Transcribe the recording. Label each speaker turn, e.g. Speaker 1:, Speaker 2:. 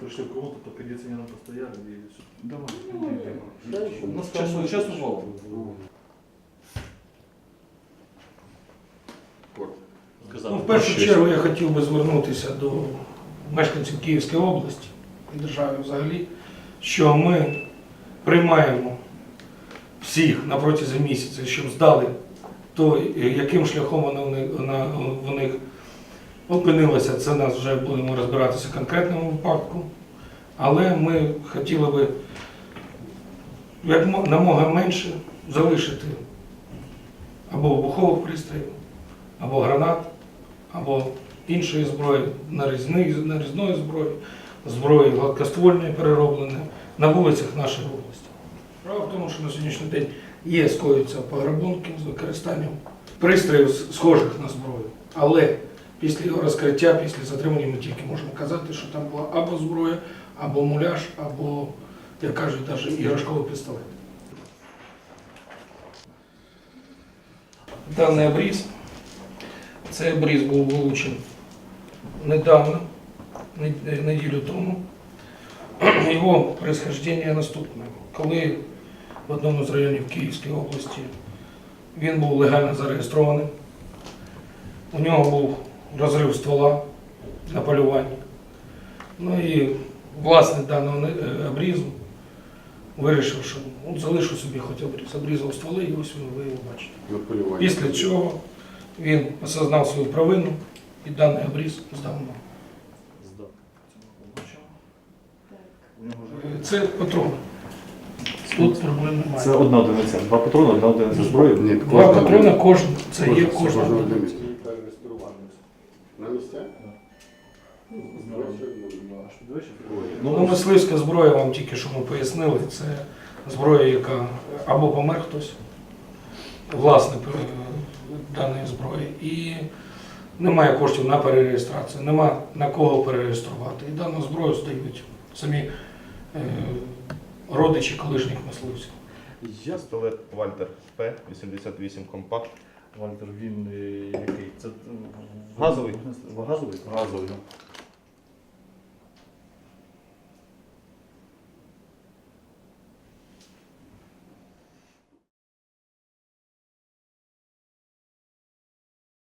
Speaker 1: Пришли в комнату, то кондиционером постояли и всё.
Speaker 2: Давай,
Speaker 1: У нас
Speaker 2: Час,
Speaker 1: там
Speaker 2: час.
Speaker 3: Ну, в першу чергу я хотів би звернутися до мешканців Київської області і держави взагалі, що ми приймаємо всіх на протязі місяця, щоб здали то, яким шляхом воно в них- вона в них опинилося. Це нас вже будемо розбиратися в конкретному випадку. Але ми хотіли би як мо- намога менше залишити або вибухових пристроїв, або гранат, або іншої зброї, нарізної зброї, зброї гладкоствольної переробленої на вулицях нашої області. Справа в тому, що на сьогоднішній день є скоюються пограбунки з використанням пристроїв схожих на зброю. Але після його розкриття, після затримання ми тільки можемо казати, що там була або зброя, або муляж, або, як кажуть, навіть іграшковий пістолет. Даний обріз, цей обріз був вилучений недавно, неділю тому. Його происхождення наступне. Коли в одному з районів Київської області він був легально зареєстрований, у нього був розрив ствола на полюванні. Ну і власник даного е, обрізу вирішив, що от залишу собі хоч обріз. Обрізав стволи і ось ви його бачите. Після чого він осознав свою провину і даний обріз здав нам. Це патрон. Тут проблем немає.
Speaker 2: Це одна одиниця. Два патрони, одна одиниця зброї.
Speaker 3: Два патрони кожен. Це є
Speaker 4: Кожна-
Speaker 3: кожна
Speaker 4: кожна
Speaker 3: одиниця.
Speaker 4: На місцях?
Speaker 3: Ну, мисливська зброя, вам тільки що ми пояснили, це зброя, яка або помер хтось, власник е, даної зброї, і немає коштів на перереєстрацію, нема на кого перереєструвати. І дану зброю здають самі е, родичі колишніх мисливців.
Speaker 5: Я пістолет Вальтер П-88 компакт.
Speaker 1: Вальтер він е, який? Це
Speaker 5: Газовий.
Speaker 1: Газовий?
Speaker 5: Газовий.